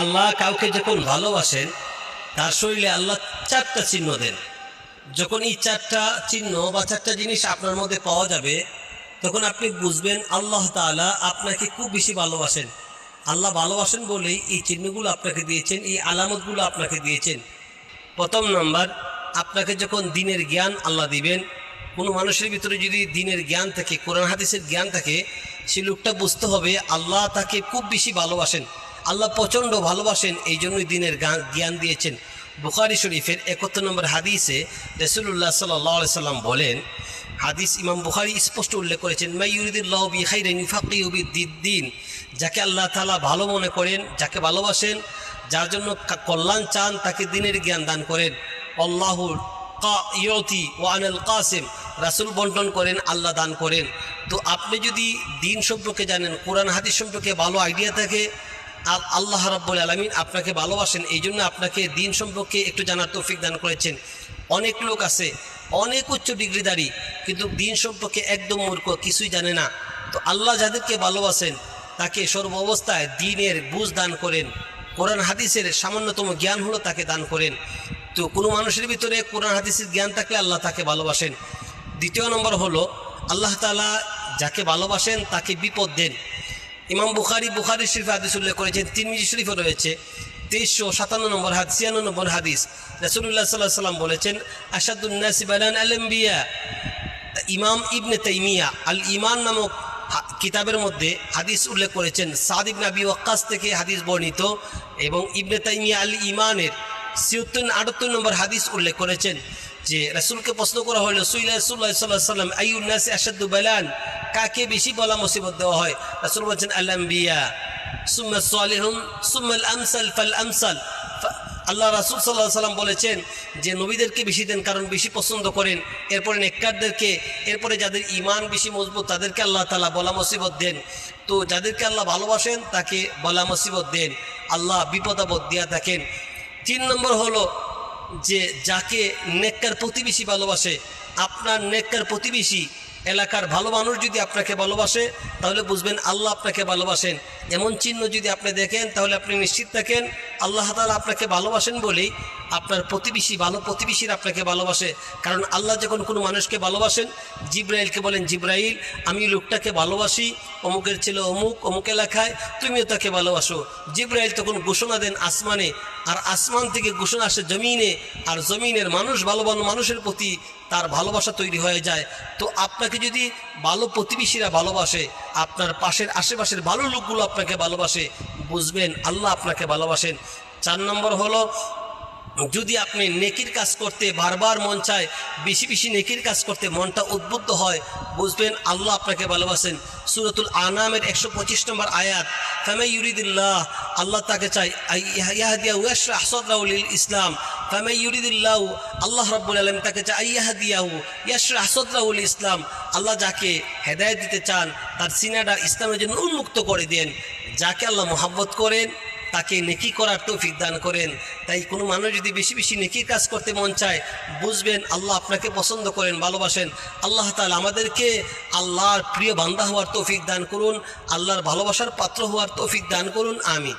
আল্লাহ কাউকে যখন ভালোবাসেন, তার শরীরে আল্লাহ চারটা চিহ্ন দেন। যখন এই চারটা চিহ্ন বা চারটা জিনিস আপনার মধ্যে পাওয়া যাবে, তখন আপনি বুঝবেন আল্লাহ তাআলা আপনাকে খুব বেশি ভালোবাসেন। আল্লাহ ভালোবাসেন বলেই এই চিহ্নগুলো আপনাকে দিয়েছেন, এই আলামতগুলো আপনাকে দিয়েছেন। প্রথম নাম্বার, আপনাকে যখন দিনের জ্ঞান আল্লাহ দিবেন, কোনো মানুষের ভিতরে যদি দিনের জ্ঞান থাকে, কোরআন হাদিসের জ্ঞান থাকে, সে লোকটা বুঝতে হবে আল্লাহ তাকে খুব বেশি ভালোবাসেন। আল্লাহ প্রচণ্ড ভালোবাসেন, এই জন্যই দিনের জ্ঞান- দিয়েছেন। বুখারি শরীফের একাত্তর নম্বর হাদিসে রসুল্লাহ সাল্লাহ সাল্লাম বলেন, হাদিস ইমাম বুখারি স্পষ্ট উল্লেখ করেছেন মাই ইউরিদুল্লাহ বি খাইরেন ইউফাকিউবি দিন যাকে আল্লাহ তালা ভালো মনে করেন, যাকে ভালোবাসেন, যার জন্য কল্যাণ চান, তাকে দিনের জ্ঞান দান করেন। আল্লাহুর ও আনাল কাসেম, রাসুল বন্টন করেন, আল্লাহ দান করেন। তো আপনি যদি দিন সম্পর্কে জানেন, কোরআন, হাদিস সম্পর্কে ভালো আইডিয়া থাকে আল্লাহ রাব্বুল আলমিন আপনাকে ভালোবাসেন এই জন্য আপনাকে দিন সম্পর্কে একটু জানার তৌফিক দান করেছেন। অনেক লোক আছে, অনেক উচ্চ ডিগ্রিদারি কিন্তু দিন সম্পর্কে একদম মূর্খ, কিছুই জানে না। তো আল্লাহ যাদেরকে ভালোবাসেন, তাকে সর্ব অবস্থায় দিনের বুঝ দান করেন। কোরআন হাদিসের সামান্যতম জ্ঞান হলো তাকে দান করেন। তো কোনো মানুষের ভিতরে কোরআন হাদিসের জ্ঞান থাকলে আল্লাহ তাকে ভালোবাসেন। দ্বিতীয় নম্বর হলো, আল্লাহ তাআলা যাকে ভালোবাসেন, তাকে বিপদ দেন। ইমাম বুখারি বুখারি শরীফ হাদিস উল্লেখ করেছেন, তিরমিজি শরীফও রয়েছে, তেইশশো সাতান্ন নম্বর হাদিস, ছিয়ান্ন নম্বর হাদিস। রসুল্লাহ সাল্লাহ সাল্লাম বলেছেন আসাদুন্নাসিবালান আলম্বিয়া ইমাম ইবনে তাইমিয়া আল ইমান নামক কিতাবের মধ্যে হাদিস উল্লেখ করেছেন, সাদ ইবনে আবি ওয়াক্কাস থেকে হাদিস বর্ণিত এবং ইবনে তাইমিয়া আল ইমানের সিয়ত্তর আটাত্তর নম্বর হাদিস উল্লেখ করেছেন যে, রাসূলকে প্রশ্ন করা হলো, সুইলা রাসূলুল্লাহ সাল্লাল্লাহু আলাইহি সাল্লাম আইয়ুন নাসি আশাদ্দু বালান? কাকে বেশি বলা মুসিবত দেওয়া হয়? রাসূল বলছেন আল আম্বিয়া সুম্মা সালিহুন সুম্মা আল আমসাল ফাল আমসাল আল্লাহ রাসূল আলাইহি সাল্লাম বলেছেন যে, নবীদেরকে বেশি দেন, কারণ বেশি পছন্দ করেন। এরপরে নেককারদেরকে, এরপরে যাদের ইমান বেশি মজবুত, তাদেরকে আল্লাহ তালা বলা মুসিবত দেন। তো যাদেরকে আল্লাহ ভালোবাসেন, তাকে বলা মুসিবত দেন। আল্লাহ বিপদাবদ দিয়া থাকেন। তিন নম্বর হলো যে, যাকে নেককার প্রতিবেশী ভালোবাসে, আপনার নেককার প্রতিবেশী এলাকার ভালো মানুষ যদি আপনাকে ভালোবাসে, তাহলে বুঝবেন আল্লাহ আপনাকে ভালোবাসেন। এমন চিহ্ন যদি আপনি দেখেন, তাহলে আপনি নিশ্চিত থাকেন আল্লাহ তাআলা আপনাকে ভালোবাসেন বলেই আপনার প্রতিবেশী, ভালো প্রতিবেশীরা আপনাকে ভালোবাসে। কারণ আল্লাহ যখন কোনো মানুষকে ভালোবাসেন, জিব্রাইলকে বলেন, জিব্রাইল, আমি লোকটাকে ভালোবাসি, অমুকের ছেলে অমুক অমুক এলাকায় তুমিও তাকে ভালোবাসো। জিব্রাইল তখন ঘোষণা দেন আসমানে, আর আসমান থেকে ঘোষণা আসে জমিনে, আর জমিনের মানুষ ভালো ভালো মানুষের প্রতি তার ভালোবাসা তৈরি হয়ে যায়। তো আপনাকে যদি ভালো প্রতিবেশীরা ভালোবাসে, আপনার পাশের আশেপাশের ভালো লোকগুলো আপনাকে ভালোবাসে, বুঝবেন আল্লাহ আপনাকে ভালোবাসেন। চার নম্বর হলো, যদি আপনি নেকির কাজ করতে বারবার মন চায়, বেশি বেশি নেকির কাজ করতে মনটা উদ্বুদ্ধ হয়, বুঝবেন আল্লাহ আপনাকে ভালোবাসেন। সুরতুল আনামের একশো পঁচিশ নম্বর আয়াত, ফামে ইউরিদুল্লাহ আল্লাহ তাকে চাই ইয়াহাদিয়া ইসলাম ফামে ইউরিদুল্লাহ আল্লাহ রাব্বুল আলম তাকে চাই ইয়াহাদিয়াহু ইয়াশরা আহসদাউল ইসলাম আল্লাহ যাকে হেদায়ত দিতে চান, তার সিনাটা ইসলামের জন্য উন্মুক্ত করে দেন, যাকে আল্লাহ মোহাব্বত করেন। তাকে নেকি করার তৌফিক দান করেন। তাই কোনো মানুষ যদি বেশি বেশি নেকির কাজ করতে মন চায়, বুঝবেন আল্লাহ আপনাকে পছন্দ করেন, ভালোবাসেন। আল্লাহ তাআলা আমাদেরকে আল্লাহর প্রিয় বান্ধা হওয়ার তৌফিক দান করুন, আল্লাহর ভালোবাসার পাত্র হওয়ার তৌফিক দান করুন আমি